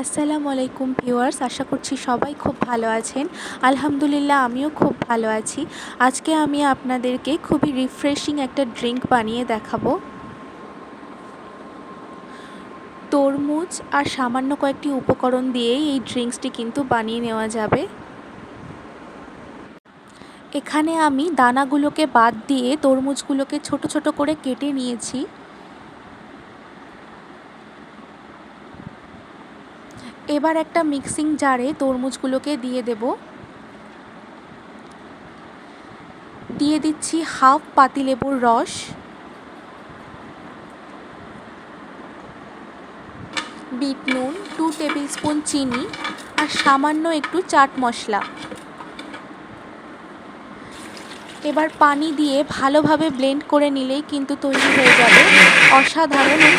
আসসালামু আলাইকুম ভিউয়ার্স, আশা করছি সবাই খুব ভালো আছেন। আলহামদুলিল্লাহ, আমিও খুব ভালো আছি। আজকে আমি আপনাদেরকে খুবই রিফ্রেশিং একটা ড্রিঙ্ক বানিয়ে দেখাবো। তরমুজ আর সামান্য কয়েকটি উপকরণ দিয়েই এই ড্রিঙ্কসটি কিন্তু বানিয়ে নেওয়া যাবে। এখানে আমি দানাগুলোকে বাদ দিয়ে তরমুজগুলোকে ছোট ছোট করে কেটে নিয়েছি। এবার একটা মিক্সিং জারে তরমুজগুলোকে দিয়ে দেব। দিয়ে দিচ্ছি হাফ পাতিলেবুর রস। বিট নুন টু টেবিল স্পুন চিনি আর সামান্য একটু চাট মশলা। এবার পানি দিয়ে ভালোভাবে ব্লেন্ড করে নিলেই কিন্তু তৈরি হয়ে যাবে অসাধারণ এই